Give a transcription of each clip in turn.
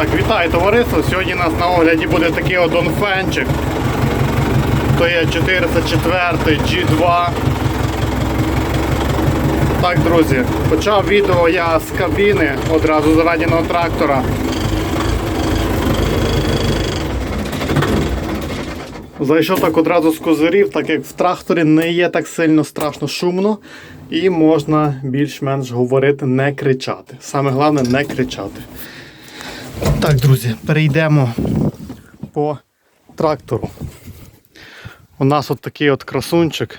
Так, вітаю товариство. Сьогодні у нас на огляді буде такий от донфенчик. То є 404 G2. Так, друзі, почав відео я з кабіни одразу заведеного трактора. Зайшов так одразу з козирів, так як в тракторі не є так сильно страшно шумно і можна більш-менш говорити, не кричати. Саме головне не кричати. Так, друзі, перейдемо по трактору. У нас от такий от красунчик.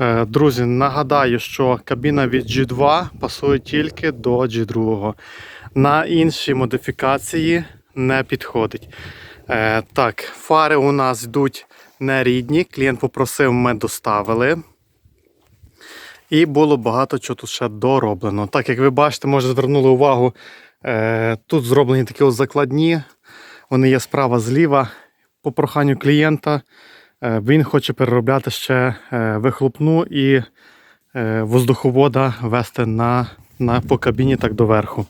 Е, Друзі, нагадаю, що кабіна від G2 пасує тільки до G2. На інші модифікації не підходить. Е, Так, фари у нас йдуть не рідні. Клієнт попросив, ми доставили. І було багато чого тут ще дороблено. Так, як ви бачите, може звернули увагу, тут зроблені такі ось закладні. Вони є справа зліва. По проханню клієнта е, він хоче переробляти ще е, вихлопну і е, воздуховода вести на, на, по кабіні так доверху.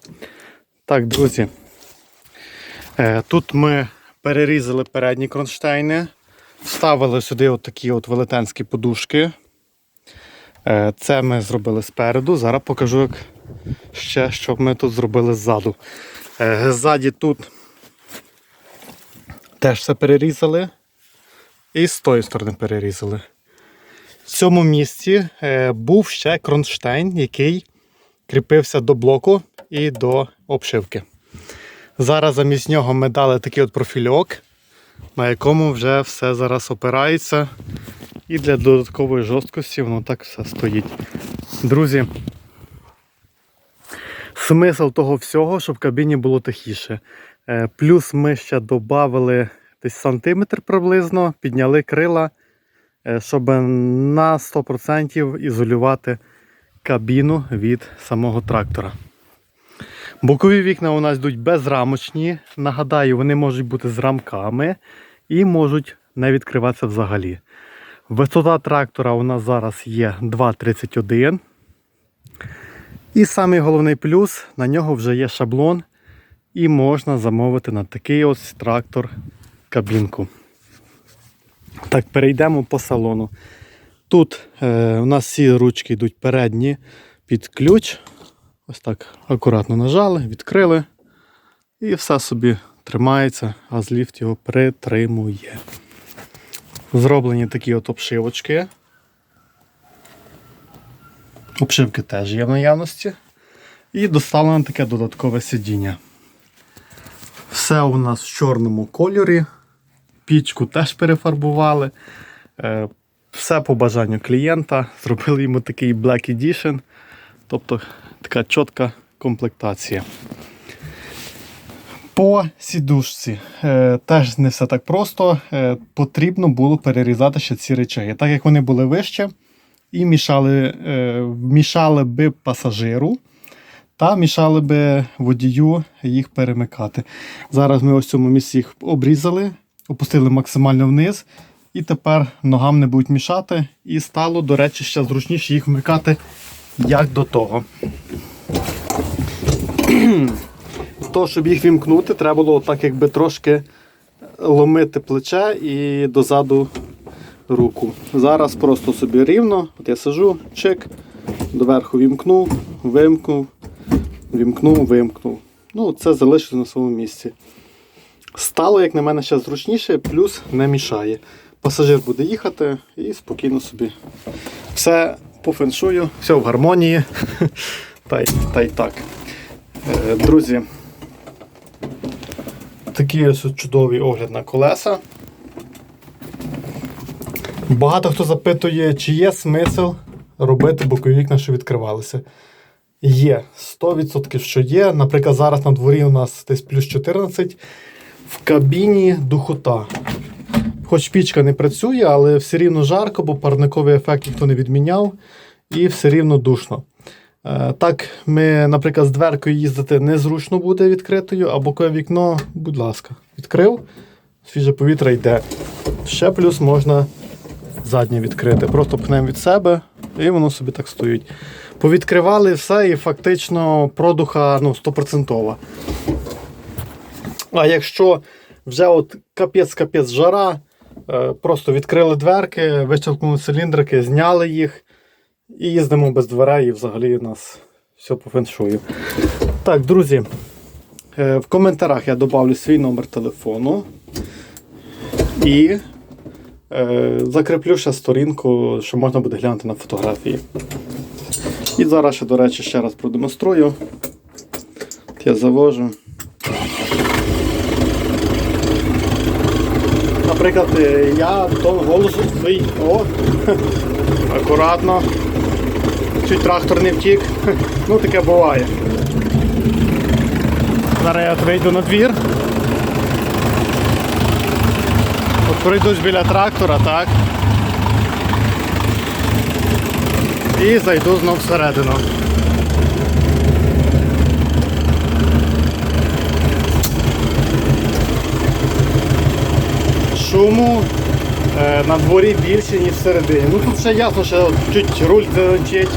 Так, друзі. Е, Тут ми перерізали передні кронштейни, вставили сюди от такі от велетенські подушки. Е, Це ми зробили спереду. Зараз покажу, як ще, що ми тут зробили ззаду. Е, Ззаді тут теж все перерізали. І з тої сторони перерізали. В цьому місці е, був ще кронштейн, який кріпився до блоку і до обшивки. Зараз замість нього ми дали такий от профільок, на якому вже все зараз опирається. І для додаткової жорсткості воно так все стоїть. Друзі, смисл того всього, щоб в кабіні було тихіше. Е, Плюс ми ще додали десь сантиметр приблизно, підняли крила, е, щоб на 100% ізолювати кабіну від самого трактора. Бокові вікна у нас йдуть безрамочні. Нагадаю, вони можуть бути з рамками і можуть не відкриватися взагалі. Висота трактора у нас зараз є 2,31. І самий головний плюс, на нього вже є шаблон, і можна замовити на такий ось трактор кабінку. Так, перейдемо по салону. Тут е, у нас всі ручки йдуть передні під ключ. Ось так акуратно нажали, відкрили. І все собі тримається, а зліфт його притримує. Зроблені такі от обшивочки. Обшивки теж є в наявності. І доставлено таке додаткове сидіння. Все у нас в чорному кольорі. Пічку теж перефарбували. Е, Все по бажанню клієнта. Зробили йому такий Black Edition. Тобто така чітка комплектація. По сідушці е, теж не все так просто. Е, потрібно було перерізати ще ці речаги. Так як вони були вище і мішали, е, мішали би пасажиру та мішали би водію їх перемикати. Зараз ми ось цьому місці їх обрізали, опустили максимально вниз, і тепер ногам не будуть мішати. І стало, до речі, ще зручніше їх вмикати як до того. То, щоб їх вімкнути, треба було так якби трошки ломити плече і дозаду руку. Зараз просто собі рівно, от я сижу, чик, доверху вімкнув, вимкнув, вімкнув, вимкнув. Ну, це залишиться на своєму місці. Стало, як на мене, ще зручніше, плюс не мішає. Пасажир буде їхати і спокійно собі. Все по феншую, все в гармонії. Та й, та й так. Е, Друзі, такий ось чудовий огляд на колеса. Багато хто запитує, чи є смисл робити бокові вікна, що відкривалися. Є, 100% що є. Наприклад, зараз на дворі у нас десь плюс 14. В кабіні духота. Хоч пічка не працює, але все рівно жарко, бо парниковий ефект ніхто не відміняв, і все рівно душно. Е, Так, ми, наприклад, з дверкою їздити незручно буде відкритою, а бокове вікно, будь ласка, відкрив, свіже повітря йде. Ще плюс можна заднє відкрити. Просто пхнемо від себе і воно собі так стоїть. Повідкривали все і фактично продуха ну, 100%. А якщо вже от капець-капець жара, е, просто відкрили дверки, вищелкнули циліндрики, зняли їх і їздимо без дверей, і взагалі у нас все по феншую. Так, друзі, е, в коментарях я додавлю свій номер телефону і закріплю ще сторінку, що можна буде глянути на фотографії. І зараз ще, до речі, ще раз продемонструю. Я завожу. Наприклад, е, я тон голосу свій. О! Акуратно. Чуть трактор не втік. Ну таке буває. Зараз я вийду на двір. От пройдусь біля трактора, так. І зайду знов всередину. Шуму е, на дворі більше, ніж всередині. Ну тут ще ясно, що чуть руль дзеленчить.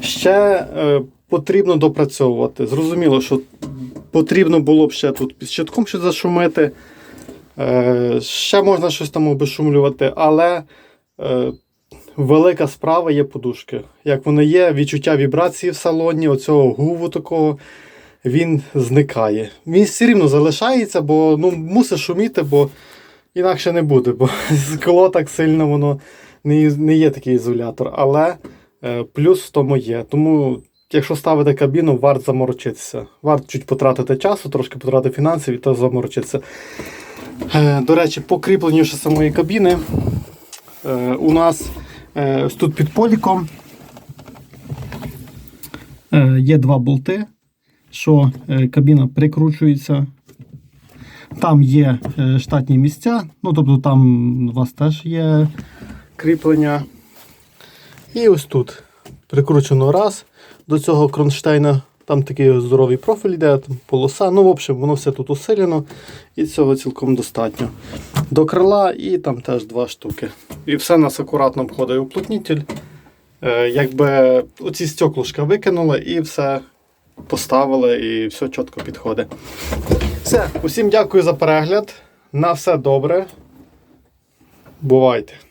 Ще е, потрібно допрацьовувати. Зрозуміло, що потрібно було б ще тут під щитком щось зашумити. Е, ще можна щось там обешумлювати, але е, велика справа є подушки. Як вони є, відчуття вібрації в салоні, оцього гуву такого, він зникає. Він все рівно залишається, бо ну, мусить шуміти, бо інакше не буде, бо скло так сильно воно не, не є такий ізолятор. Але е, плюс в тому є. Тому, якщо ставити кабіну, варто заморочитися. Варто чуть потратити часу, трошки потратити фінансів і то заморочитися. Е, До речі, по ще самої кабіни е, у нас е, тут під поліком є два болти, що кабіна прикручується. Там є штатні місця, ну тобто там у вас теж є кріплення. І ось тут прикручено раз до цього кронштейна. Там такий здоровий профіль йде, там полоса. Ну, в общем, воно все тут усилено і цього цілком достатньо. До крила і там теж два штуки. І все нас акуратно обходить уплотнитель. Е, якби оці стеклушка викинули і все поставили, і все чітко підходить. Все, усім дякую за перегляд. На все добре. Бувайте!